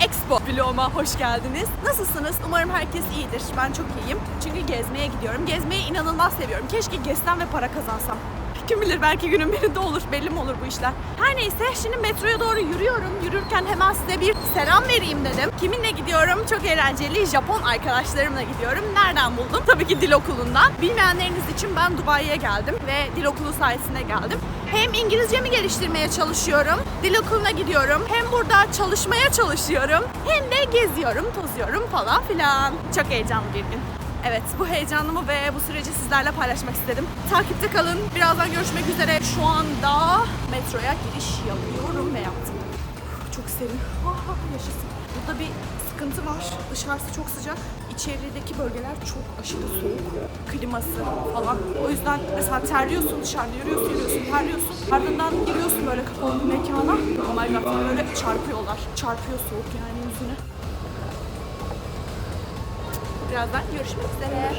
Expo vloguma hoş geldiniz. Nasılsınız? Umarım herkes iyidir. Ben çok iyiyim. Çünkü gezmeye gidiyorum. Gezmeyi inanılmaz seviyorum. Keşke gezsem ve para kazansam. Kim bilir belki günün birinde olur. Belli mi olur bu işler? Her neyse şimdi metroya doğru yürüyorum. Yürürken hemen size bir selam vereyim dedim. Kiminle gidiyorum? Çok eğlenceli. Japon arkadaşlarımla gidiyorum. Nereden buldum? Tabii ki dil okulundan. Bilmeyenleriniz için ben Dubai'ye geldim ve dil okulu sayesinde geldim. Hem İngilizcemi geliştirmeye çalışıyorum. Dil okuluna gidiyorum. Hem burada çalışmaya çalışıyorum. Hem de geziyorum, tozuyorum falan filan. Çok heyecanlı bir gün. Evet bu heyecanımı ve bu süreci sizlerle paylaşmak istedim. Takipte kalın. Birazdan görüşmek üzere. Şu anda metroya giriş yapıyorum ve yaptım. Çok serin. Ah, yaşasın. Burada bir sıkıntı var. Dışarısı çok sıcak. İçerideki bölgeler çok aşırı soğuk. Kliması falan. O yüzden mesela terliyorsun dışarıda yürüyorsun yürüyorsun terliyorsun. Ardından giriyorsun böyle kapalı bir mekana. Oh böyle çarpıyorlar. Çarpıyor soğuk yani yüzüne. Birazdan görüşmek üzere.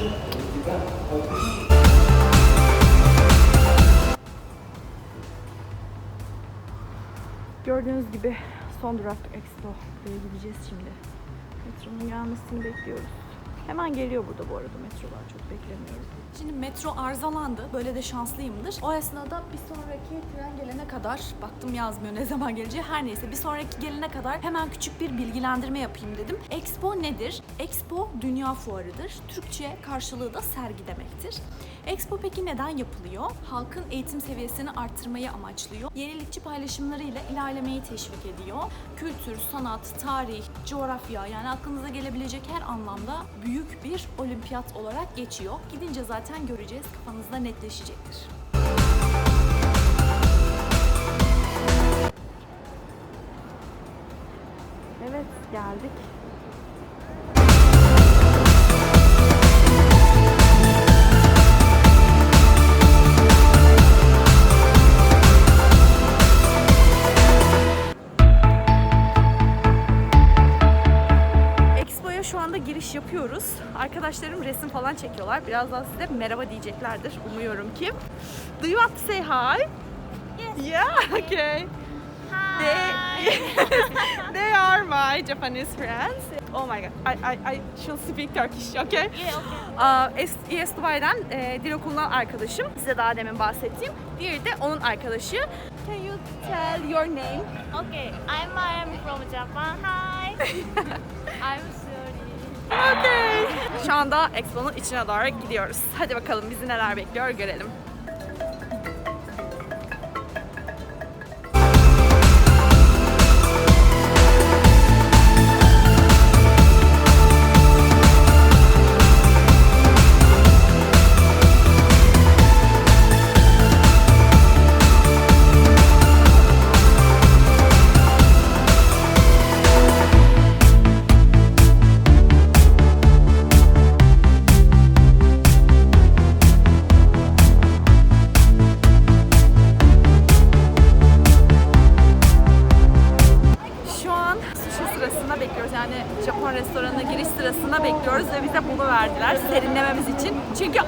Gördüğünüz gibi son durak Expo'ya gideceğiz şimdi. Metronun gelmesini bekliyoruz. Hemen geliyor burada bu arada metrolar çok beklemiyorum. Şimdi metro arızalandı. Böyle de şanslıyımdır. O esnada bir sonraki tren gelene kadar baktım yazmıyor ne zaman geleceği. Her neyse bir sonraki gelene kadar hemen küçük bir bilgilendirme yapayım dedim. Expo nedir? Expo dünya fuarıdır. Türkçe karşılığı da sergi demektir. Expo peki neden yapılıyor? Halkın eğitim seviyesini arttırmayı amaçlıyor. Yenilikçi paylaşımlarıyla ilerlemeyi teşvik ediyor. Kültür, sanat, tarih, coğrafya yani aklınıza gelebilecek her anlamda büyük bir olimpiyat olarak geçiyor. Gidince zaten göreceğiz, kafanızda netleşecektir. Evet, geldik. Şu anda giriş yapıyoruz. Arkadaşlarım resim falan çekiyorlar. Birazdan size merhaba diyeceklerdir. Umuyorum ki. Do you want to say hi? Yes. Yeah, okay. They, they are my Japanese friends. Oh my god, I, I, I should speak Turkish, okay? Yeah, okay. Aa, Es- ES Dubai'den e, dil okulundan arkadaşım. Size daha demin bahsettiğim. Diğeri de onun arkadaşı. Can you tell your name? Okay, I'm Mariam from Japan. Hi. I'm. Okay. Şu anda Expo'nun içine doğru gidiyoruz. Hadi bakalım bizi neler bekliyor görelim.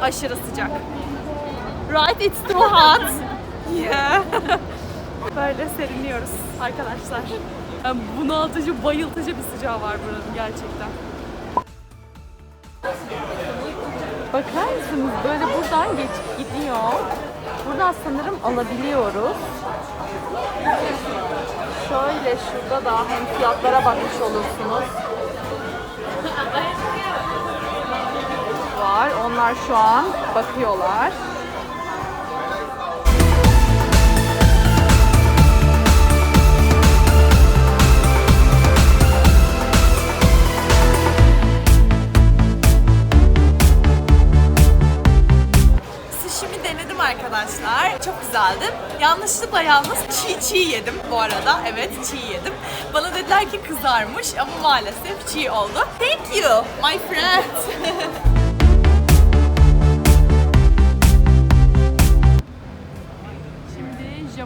Aşırı sıcak. Right, it's too hot. yeah. Böyle serinliyoruz arkadaşlar. Yani bunaltıcı, bayıltıcı bir sıcağı var buranın gerçekten. Bakar mısınız? Böyle buradan geçip gidiyor. Buradan sanırım alabiliyoruz. Şöyle şurada da hem fiyatlara bakmış olursunuz. Var. Onlar şu an bakıyorlar. Arkadaşlar. Çok güzeldi. Yanlışlıkla yalnız çiğ çiğ yedim bu arada. Evet çiğ yedim. Bana dediler ki kızarmış ama maalesef çiğ oldu. Thank you my friend.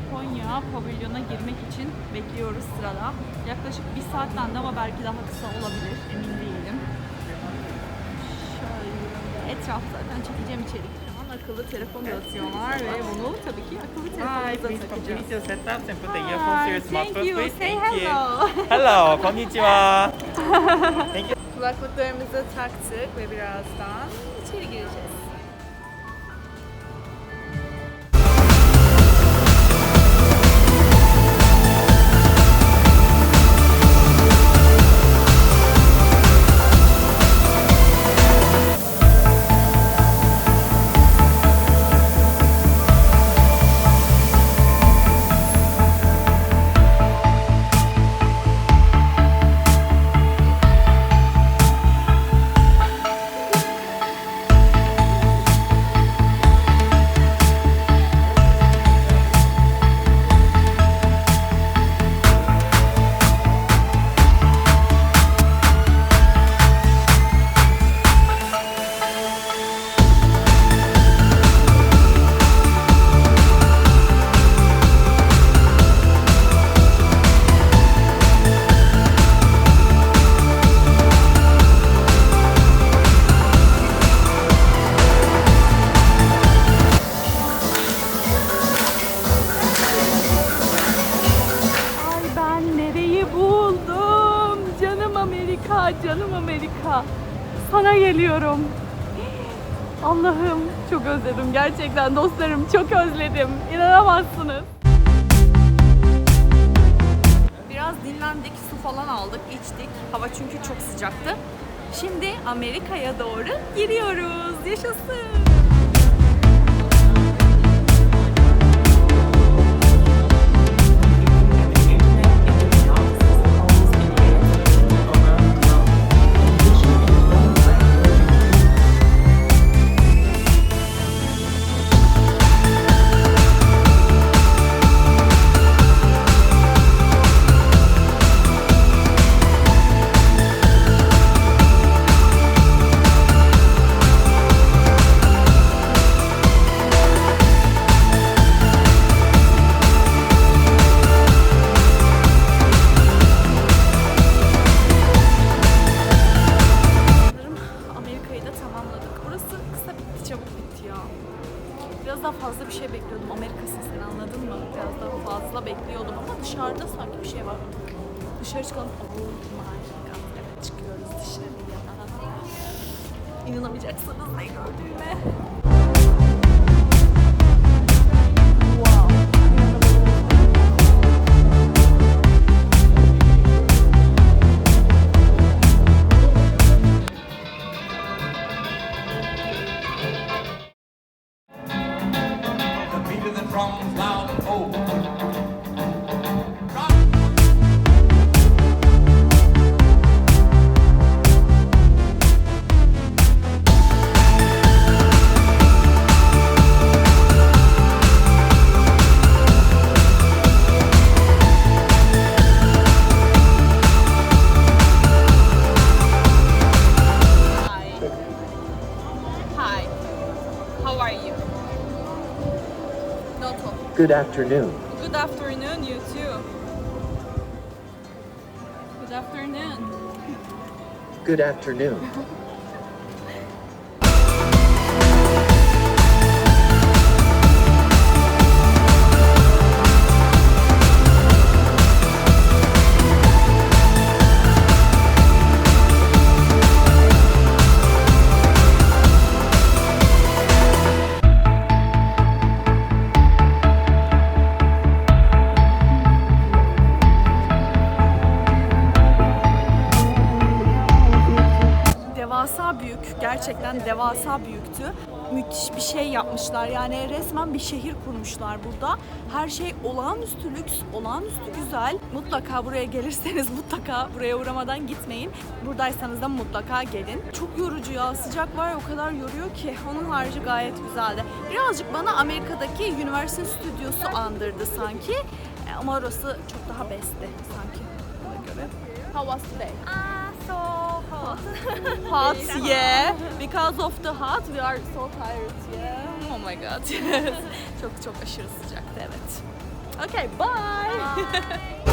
Japonya pavilyona girmek için bekliyoruz sırada. Yaklaşık bir saatten de ama belki daha kısa olabilir. Emin değilim. Şöyle etraf zaten çekeceğim ama akıllı telefon dağıtıyorlar ve bunu tabii ki akıllı Hi, telefonumuza please takacağız. complete your setups and put the earphones to your Hi, smartphone, thank you. please. Say Thank you. hello. Hello, konnichiwa. Thank you. Kulaklıklarımızı taktık ve birazdan içeri gireceğiz. Geliyorum. Allah'ım çok özledim gerçekten dostlarım çok özledim. İnanamazsınız. Biraz dinlendik, su falan aldık, içtik. Hava çünkü çok sıcaktı. Şimdi Amerika'ya doğru giriyoruz. Yaşasın. İnanamayacaksınız ne gördüğüme. Good afternoon. Good afternoon, you too. Good afternoon. Good afternoon. büyük, gerçekten devasa büyüktü. Müthiş bir şey yapmışlar. Yani resmen bir şehir kurmuşlar burada. Her şey olağanüstü lüks, olağanüstü güzel. Mutlaka buraya gelirseniz mutlaka buraya uğramadan gitmeyin. Buradaysanız da mutlaka gelin. Çok yorucu ya. Sıcak var o kadar yoruyor ki. Onun harici gayet güzeldi. Birazcık bana Amerika'daki Universal Studios'u andırdı sanki. E, Ama orası çok daha besti sanki. Bana göre. How was today? Ah, so hot. hot, yeah. Because of the hot, we are so tired, yeah. Oh my god, yes. çok çok aşırı sıcaktı, evet. Okay, bye. Burada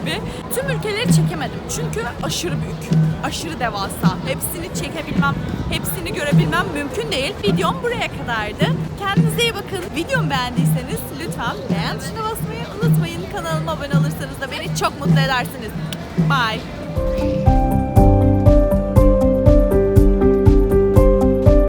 gibi. Tüm ülkeleri çekemedim çünkü aşırı büyük. Aşırı devasa. Hepsini çekebilmem, hepsini görebilmem mümkün değil. Videom buraya kadardı. Kendinize iyi bakın. Videomu beğendiyseniz lütfen beğen tuşuna basmayı unutmayın. Kanalıma abone olursanız da beni çok mutlu edersiniz. Bye.